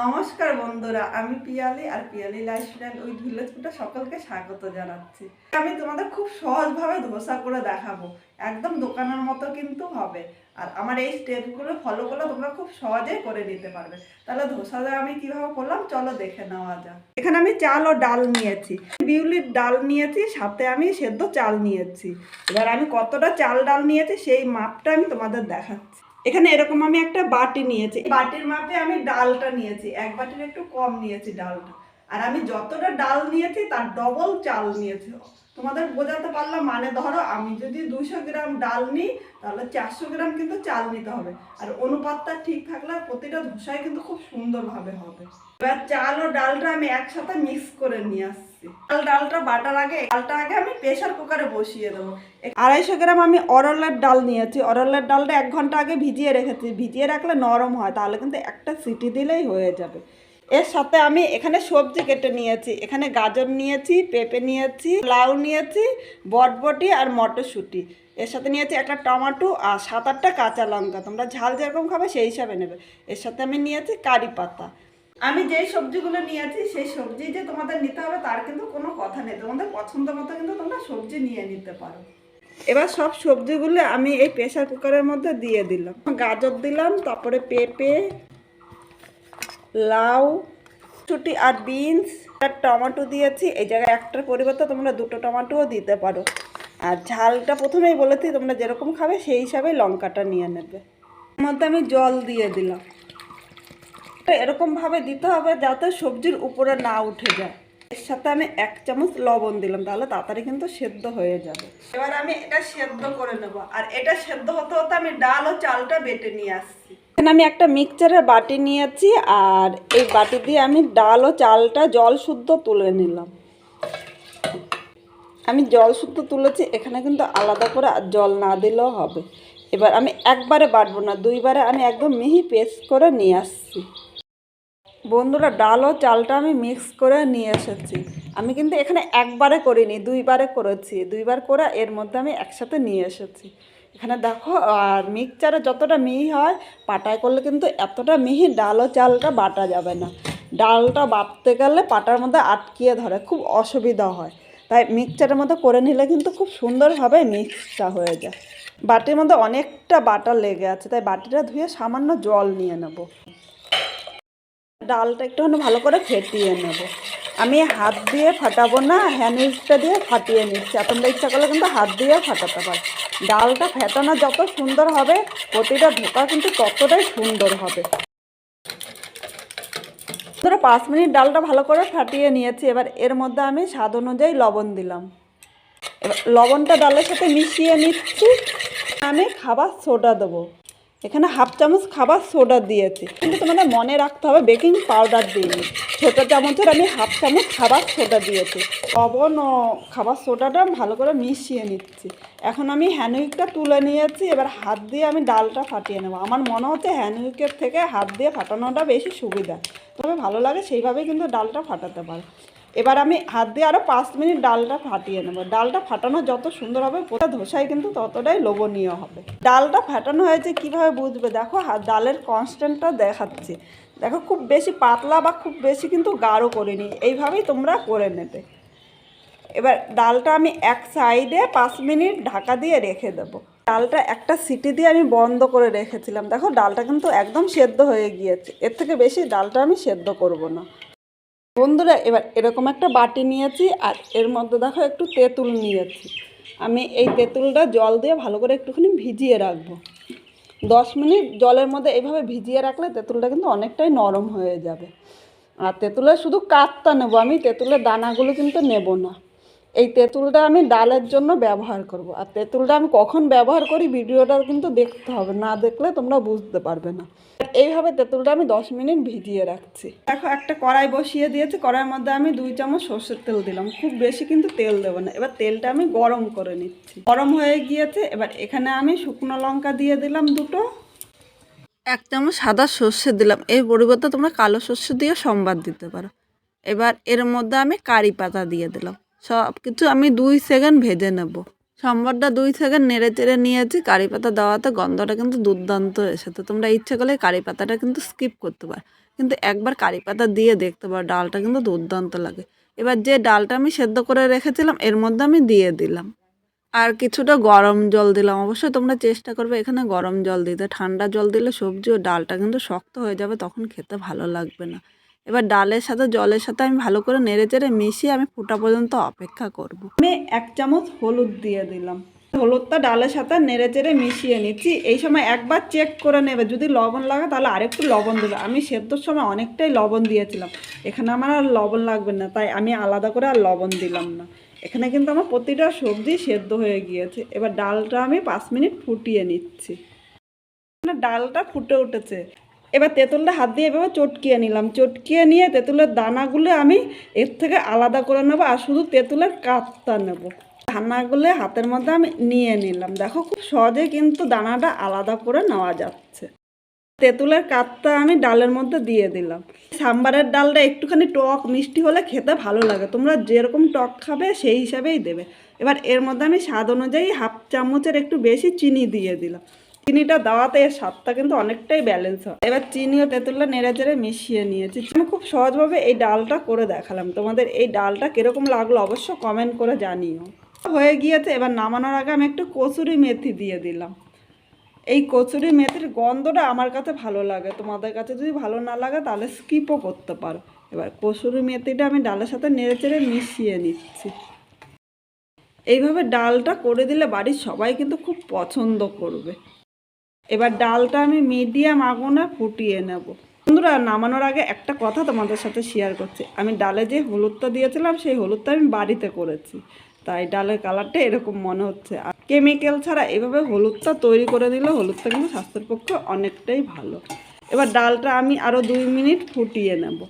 নমস্কার বন্ধুরা, আমি পিয়ালি আর পিয়ালি লাইফস্টাইল ওই ভিলেজপুরটা সকলকে স্বাগত জানাচ্ছি। আমি তোমাদের খুব সহজভাবে ধোসা করে দেখাবো, একদম দোকানের মতো কিন্তু হবে। আর আমার এই স্টেপগুলো ফলো করলে তোমরা খুব সহজেই করে নিতে পারবে। তাহলে ধোসাটা আমি কীভাবে করলাম, চলো দেখে নেওয়া যাক। এখানে আমি চাল ও ডাল নিয়েছি। বিউলির ডাল নিয়েছি, সাথে আমি সেদ্ধ চাল নিয়েছি। এবার আমি কতটা চাল ডাল নিয়েছি, সেই মাপটা আমি তোমাদের দেখাচ্ছি। এখানে এরকম আমি একটা বাটি নিয়েছি। বাটির মাপে আমি ডালটা নিয়েছি। এক বাটির একটু কম নিয়েছি ডালটা। আর আমি যতটা ডাল নিয়েছি, তার ডবল চাল নিয়েছি। তোমাদের বোঝাতে পারলাম মানে ধরো আমি যদি দুশো গ্রাম ডাল নিই, তাহলে চারশো গ্রাম কিন্তু চাল নিতে হবে। আর অনুপাতটা ঠিক থাকলে প্রতিটা ধোসায় কিন্তু খুব সুন্দরভাবে হবে। এবার চাল ও ডালটা আমি একসাথে মিক্স করে নিয়ে আসছি। চাল, ডালটা, বাটার আগে, ডালটা আগে আমি প্রেশার কুকারে বসিয়ে দেবো। আড়াইশো গ্রাম আমি অরলের ডাল নিয়েছি। অরলের ডালটা এক ঘণ্টা আগে ভিজিয়ে রেখেছি। ভিজিয়ে রাখলে নরম হয়, তাহলে কিন্তু একটা সিটি দিলেই হয়ে যাবে। এর সাথে আমি এখানে সবজি কেটে নিয়েছি। এখানে গাজর নিয়েছি, পেঁপে নিয়েছি, লাউ নিয়েছি, বটবটি আর মটরশুঁটি। এর সাথে নিয়েছি একটা টমেটো আর সাত আটটা কাঁচা লঙ্কা। তোমরা ঝাল যেরকম খাবে সেই হিসাবে নেবে। এর সাথে আমি নিয়েছি কারি পাতা। আমি যেই সবজিগুলো নিয়েছি, সেই সবজি যে তোমাদের নিতে হবে, তার কিন্তু কোনো কথা নেই। তোমাদের পছন্দ মতো কিন্তু তোমরা সবজি নিয়ে নিতে পারো। এবার সব সবজিগুলো আমি এই প্রেসার কুকারের মধ্যে দিয়ে দিলাম। গাজর দিলাম, তারপরে পেঁপে, লাউ ছুটি আর বিনস আর টমেটো দিয়েছি। এই জায়গায় একটার পরিবর্তে তোমরা দুটো টমেটোও দিতে পারো। আর ঝালটা প্রথমেই বলেছি, তোমরা যেরকম খাবে সেই হিসাবে লঙ্কাটা নিয়ে নেবে। মধ্যে আমি জল দিয়ে দিলাম। এরকমভাবে দিতে হবে যাতে সবজির উপরে না উঠে যায়। এর সাথে আমি এক চামচ লবণ দিলাম, তাহলে তাড়াতাড়ি কিন্তু সেদ্ধ হয়ে যাবে। এবার আমি এটা সেদ্ধ করে নেব, আর এটা সেদ্ধ হতে হতে আমি ডাল ও চালটা বেটে নিয়ে আসছি। এখানে আমি একটা মিক্সচারের বাটি নিয়েছি, আর এই বাটি দিয়ে আমি ডাল ও চালটা জল শুদ্ধ তুলে নিলাম। আমি জল শুদ্ধ তুলেছি, এখানে কিন্তু আলাদা করে জল না দিলেও হবে। এবার আমি একবারে বাটবো না, দুইবারে আমি একদম মিহি পেস্ট করে নিয়ে আসছি। বন্ধুরা ডাল ও চালটা আমি মিক্স করে নিয়ে এসেছি। আমি কিন্তু এখানে একবারে করিনি, দুইবারে করেছি। দুইবার করে এর মধ্যে আমি একসাথে নিয়ে এসেছি। এখানে দেখো, আর মিক্সচারে যতটা মিহি হয়, পাটায় করলে কিন্তু এতটা মিহি ডাল ও চালটা বাটা যাবে না। ডালটা বাটতে গেলে পাটার মধ্যে আটকিয়ে ধরে, খুব অসুবিধা হয়। তাই মিক্সচারের মধ্যে করে নিলে কিন্তু খুব সুন্দরভাবে মিক্সটা হয়ে যায়। বাটির মধ্যে অনেকটা বাটা লেগে আছে, তাই বাটিটা ধুয়ে সামান্য জল নিয়ে নেব। ডালটা একটুখানি ভালো করে ফেটিয়ে নেব। আমি হাত দিয়ে ফাটাবো না হ্যান্ড দিয়ে ফাটিয়ে নিচ্ছি। আর ইচ্ছা করলে কিন্তু হাত দিয়ে ফাটাতে পারো। ডালটা ফেটানো যত সুন্দর হবে, প্রতিটা ধোকা কিন্তু ততটাই সুন্দর হবে। ধরো পাঁচ মিনিট ডালটা ভালো করে ফাটিয়ে নিয়েছি। এবার এর মধ্যে আমি স্বাদ অনুযায়ী লবণ দিলাম। এবার লবণটা ডালের সাথে মিশিয়ে নিচ্ছি। আমি খাবার সোডা দেবো। এখানে হাফ চামচ খাবার সোডা দিয়েছি। কিন্তু তোমাদের মনে রাখতে হবে, বেকিং পাউডার দিইনি। ছোটো চামচের আমি হাফ চামচ খাবার সোডা দিয়েছি। লবণ ও খাবার সোডাটা ভালো করে মিশিয়ে নিচ্ছি। এখন আমি হ্যান্ডউইকটা তুলে নিয়েছি, এবার হাত দিয়ে আমি ডালটা ফাটিয়ে নেব। আমার মনে হচ্ছে হ্যান্ডউইকের থেকে হাত দিয়ে ফাটানোটা বেশি সুবিধা। তবে ভালো লাগে সেইভাবেই কিন্তু ডালটা ফাটাতে পারো। এবার আমি হাত দিয়ে আরও পাঁচ মিনিট ডালটা ফাটিয়ে নেব। ডালটা ফাটানো যত সুন্দর হবে পোটা ধোসায় কিন্তু ততটাই লোভনীয় হবে। ডালটা ফাটানো হয়েছে কীভাবে বুঝবে? দেখো ডালের কনস্ট্যান্টটা দেখাচ্ছি। দেখো, খুব বেশি পাতলা বা খুব বেশি কিন্তু গাঢ় করিনি। এইভাবেই তোমরা করে নেবে। এবার ডালটা আমি এক সাইডে পাঁচ মিনিট ঢাকা দিয়ে রেখে দেবো। ডালটা একটা সিটি দিয়ে আমি বন্ধ করে রেখেছিলাম। দেখো, ডালটা কিন্তু একদম সেদ্ধ হয়ে গিয়েছে। এর থেকে বেশি ডালটা আমি সেদ্ধ করব না। বন্ধুরা, এবার এরকম একটা বাটি নিয়েছি আর এর মধ্যে দেখো একটু তেঁতুল নিয়েছি। আমি এই তেঁতুলটা জল দিয়ে ভালো করে একটুখানি ভিজিয়ে রাখব। দশ মিনিট জলের মধ্যে এইভাবে ভিজিয়ে রাখলে তেঁতুলটা কিন্তু অনেকটাই নরম হয়ে যাবে। আর তেঁতুলের শুধু কাঠটা নেব, আমি তেঁতুলের দানাগুলো কিন্তু নেব না। এই তেঁতুলটা আমি ডালের জন্য ব্যবহার করব। আর তেঁতুলটা আমি কখন ব্যবহার করি, ভিডিওটা কিন্তু দেখতে হবে, না দেখলে তোমরা বুঝতে পারবে না। এইভাবে তেঁতুলটা আমি দশ মিনিট ভিজিয়ে রাখছি। দেখো, একটা কড়াই বসিয়ে দিয়েছি, কড়াইয়ের মধ্যে আমি দুই চামচ সর্ষের তেল দিলাম। খুব বেশি কিন্তু তেল দেবো না। এবার তেলটা আমি গরম করে নিচ্ছি। গরম হয়ে গিয়েছে, এবার এখানে আমি শুকনো লঙ্কা দিয়ে দিলাম দুটো। এক চামচ সাদা সর্ষে দিলাম। এই পরিবর্তে তোমরা কালো সর্ষে দিয়ে সম্বাদ দিতে পারো। এবার এর মধ্যে আমি কারি পাতা দিয়ে দিলাম। সব কিছু আমি দুই সেকেন্ড ভেজে নেব। সম্বারটা দুই সেকেন্ড নেড়ে চেড়ে নিয়েছি। কারি পাতা দেওয়াতে গন্ধটা কিন্তু দুর্দান্ত এসেছে। তোমরা ইচ্ছে করলে কারি পাতাটা কিন্তু স্কিপ করতে পারো। কিন্তু একবার কারি পাতা দিয়ে দেখতে পারো, ডালটা কিন্তু দুর্দান্ত লাগে। এবার যে ডালটা আমি সেদ্ধ করে রেখেছিলাম, এর মধ্যে আমি দিয়ে দিলাম। আর কিছুটা গরম জল দিলাম। অবশ্যই তোমরা চেষ্টা করবে এখানে গরম জল দিতে। ঠান্ডা জল দিলে সবজি ও ডালটা কিন্তু শক্ত হয়ে যাবে, তখন খেতে ভালো লাগবে না। এবার ডালের সাথে, জলের সাথে আমি ভালো করে নেড়ে চেড়ে মিশিয়ে আমি ফোটা পর্যন্ত অপেক্ষা করব। আমি এক চামচ হলুদ দিয়ে দিলাম। হলুদটা ডালের সাথে নেড়ে চেড়ে মিশিয়ে নিচ্ছি। এই সময় একবার চেক করে নেবে। যদি লবণ লাগে তাহলে আরেকটু লবণ দেবে। আমি সেদ্ধর সময় অনেকটাই লবণ দিয়েছিলাম। এখানে আমার আর লবণ লাগবে না, তাই আমি আলাদা করে আর লবণ দিলাম না। এখানে কিন্তু আমার প্রতিটা সবজি সেদ্ধ হয়ে গিয়েছে। এবার ডালটা আমি পাঁচ মিনিট ফুটিয়ে নিচ্ছি। না ডালটা ফুটে উঠেছে। এবার তেঁতুলটা হাত দিয়ে এভাবে চটকিয়ে নিলাম। চটকিয়ে নিয়ে তেঁতুলের দানাগুলো আমি এর থেকে আলাদা করে নেব আর শুধু তেঁতুলের কাতটা নেব। দানাগুলো হাতের মধ্যে আমি নিয়ে নিলাম। দেখো খুব সহজে কিন্তু দানাটা আলাদা করে নেওয়া যাচ্ছে। তেঁতুলের কাতটা আমি ডালের মধ্যে দিয়ে দিলাম। সাম্বারের ডালটা একটুখানি টক, মিষ্টি হলে খেতে ভালো লাগে। তোমরা যেরকম টক খাবে সেই হিসাবেই দেবে। এবার এর মধ্যে আমি স্বাদ অনুযায়ী হাফ চামচের একটু বেশি চিনি দিয়ে দিলাম। চিনিটা দেওয়াতে এর স্বাদটা কিন্তু অনেকটাই ব্যালেন্স হয়। এবার চিনি ও তেঁতুলটা নেড়ে চেড়ে মিশিয়ে নিয়েছি। আমি খুব সহজভাবে এই ডালটা করে দেখালাম। তোমাদের এই ডালটা কীরকম লাগল অবশ্য কমেন্ট করে জানিও। হয়ে গিয়েছে, এবার নামানোর আগে আমি একটু কচুরি মেথি দিয়ে দিলাম। এই কচুরি মেথির গন্ধটা আমার কাছে ভালো লাগে। তোমাদের কাছে যদি ভালো না লাগে তাহলে স্কিপও করতে পারো। এবার কসুরি মেথিটা আমি ডালের সাথে নেড়ে চেড়ে মিশিয়ে নিচ্ছি। এইভাবে ডালটা করে দিলে বাড়ির সবাই কিন্তু খুব পছন্দ করবে। এবার ডালটা আমি মিডিয়াম আগুনে ফুটিয়ে নেব। বন্ধুরা, নামানোর আগে একটা কথা তোমাদের সাথে শেয়ার করছি। আমি ডালে যে হলুদটা দিয়েছিলাম, সেই হলুদটা আমি বাড়িতে করেছি। তাই ডালের কালারটা এরকম মনে হচ্ছে। আর কেমিক্যাল ছাড়া এভাবে হলুদটা তৈরি করে দিলে হলুদটা কিন্তু স্বাস্থ্যের পক্ষে অনেকটাই ভালো। এবার ডালটা আমি আরও দুই মিনিট ফুটিয়ে নেব।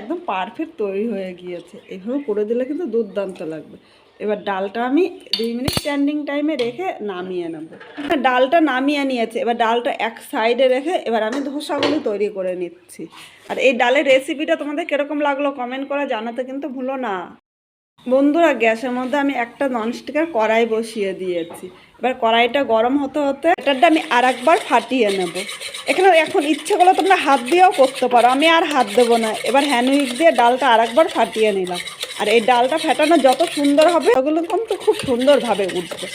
একদম পারফেক্ট তৈরি হয়ে গিয়েছে। এভাবে করে দিলে কিন্তু দুর্দান্ত লাগবে। এবার ডালটা আমি দুই মিনিট স্ট্যান্ডিং টাইমে রেখে নামিয়ে নেব। ডালটা নামিয়ে নিয়েছে। এবার ডালটা এক সাইডে রেখে এবার আমি ধোসাগুলো তৈরি করে নিচ্ছি। আর এই ডালের রেসিপিটা তোমাদের কীরকম লাগল কমেন্ট করে জানাতে কিন্তু ভুলো না। বন্ধুরা, গ্যাসের মধ্যে আমি একটা ননস্টিকের কড়াই বসিয়ে দিয়েছি। এবার কড়াইটা গরম হতে হতে এটারটা আমি আর একবার ফাটিয়ে নেব। এখানে এখন ইচ্ছে করলে তোমরা হাত দিয়েও করতে পারো। আমি আর হাত দেবো না। এবার হ্যান্ড উইক দিয়ে ডালটা আর একবার ফাটিয়ে নিলাম। আর এই ডালটা ফেটানো যত সুন্দর হবে ওগুলো কিন্তু খুব সুন্দরভাবে উঠবে।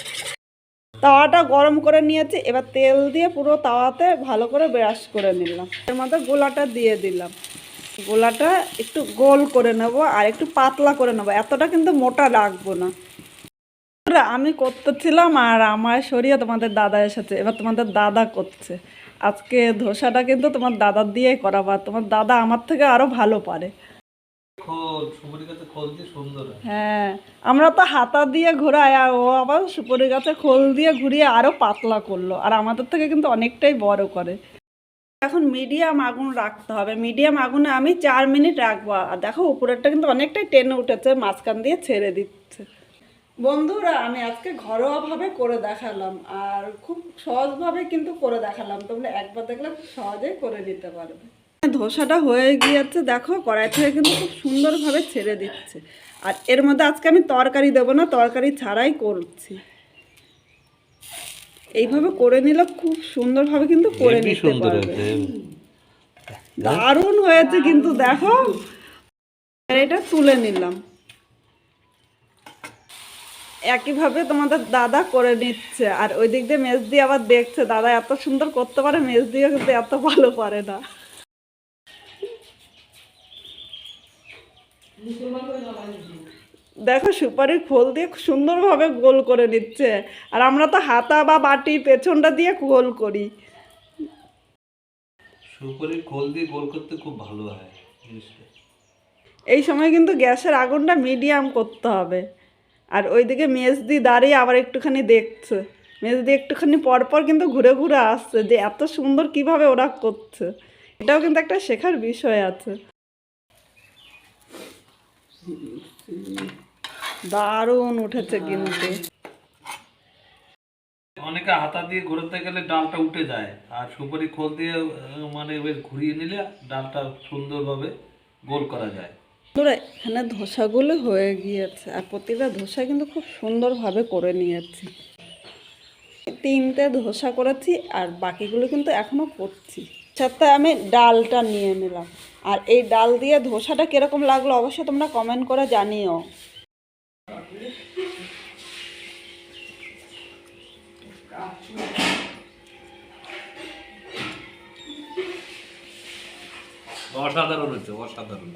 তাওয়াটা গরম করে নিয়েছি, এবার তেল দিয়ে পুরো তাওয়াতে ভালো করে ব্রাশ করে নিলাম। এর মধ্যে গোলাটা দিয়ে দিলাম। গোলাটা একটু গোল করে নেব আর একটু পাতলা করে নেব, এতটা কিন্তু মোটা রাখব না। আমি করতেছিলাম আর আমার সরিয়ে তোমাদের দাদা এসেছে, এবার তোমাদের দাদা করছে। আজকে ধোসাটা কিন্তু তোমার দাদার দিয়েই করাবো তোমার দাদা আমার থেকে আরও ভালো পারে। হয়। আমরা তো হাতা দিয়ে ঘোরাই ও আবার সুপুরি গাছে খোল দিয়ে ঘুরিয়ে পাতলা করল, আর আমাদের থেকে কিন্তু অনেকটাই বড় করে। এখন মিডিয়াম আগুন রাখতে হবে, মিডিয়াম আগুনে আমি চার মিনিট রাখব, আর দেখো উপরেরটা কিন্তু অনেকটাই টেনে উঠেছে, মাঝখান দিয়ে ছেড়ে দিচ্ছে। বন্ধুরা, আমি আজকে ঘরোয়াভাবে করে দেখালাম, আর খুব সহজভাবে কিন্তু করে দেখালাম, তোমরা একবার দেখলে খুব সহজেই করে নিতে পারবে। ধোসাটা হয়ে গিয়েছে দেখো কড়াই থেকে কিন্তু খুব সুন্দরভাবে ছেড়ে দিচ্ছে। আর এর মধ্যে আজকে আমি তরকারি দেবো না তরকারি ছাড়াই করছি। এইভাবে করে নিলে খুব সুন্দরভাবে কিন্তু করে নিতে পারবে। দারুণ হয়েছে কিন্তু দেখো। এটা তুলে নিলাম। একইভাবে তোমাদের দাদা করে নিচ্ছে আর ওই দিক দিয়ে মেজ দিয়ে আবার দেখছে দাদা এত সুন্দর করতে পারে মেজ দিয়ে কিন্তু এত ভালো পারে না। দেখো সুপারির খোল দিয়ে সুন্দরভাবে গোল করে নিচ্ছে। আর আমরা তো হাতা বা বাটি পেছনটা দিয়ে গোল করি। সুপুরির খোল দিয়ে গোল করতে খুব ভালো হয় এই সময় কিন্তু গ্যাসের আগুনটা মিডিয়াম করতে হবে। আর ওইদিকে মেজদি দাঁড়িয়ে আবার একটুখানি দেখছে। মেজদি একটুখানি পরপর কিন্তু ঘুরে ঘুরে আসছে যে এত সুন্দর কীভাবে ওরা করছে। এটাও কিন্তু একটা শেখার বিষয় আছে। দারুণ উঠেছে কিন্তু। অনেকে হাতা দিয়ে ঘোরাতে গেলে ডালটা উঠে যায় আর সুপারি খোল দিয়ে মানে বেশ ঘুরিয়ে নিলে ডালটা সুন্দরভাবে গোল করা যায়। বন্ধুরা এখানে ধোসাগুলো হয়ে গিয়েছে আর প্রতিটা ধোসা কিন্তু খুব সুন্দরভাবে করে নিয়েছি। তিনটে ধোসা করেছি আর বাকিগুলো কিন্তু এখনও করছি। সাথে আমি ডালটা নিয়ে নিলাম। আর এই ডাল দিয়ে ধোসাটা কীরকম লাগল অবশ্যই তোমরা কমেন্ট করে জানিও। অসাধারণ হচ্ছে অসাধারণ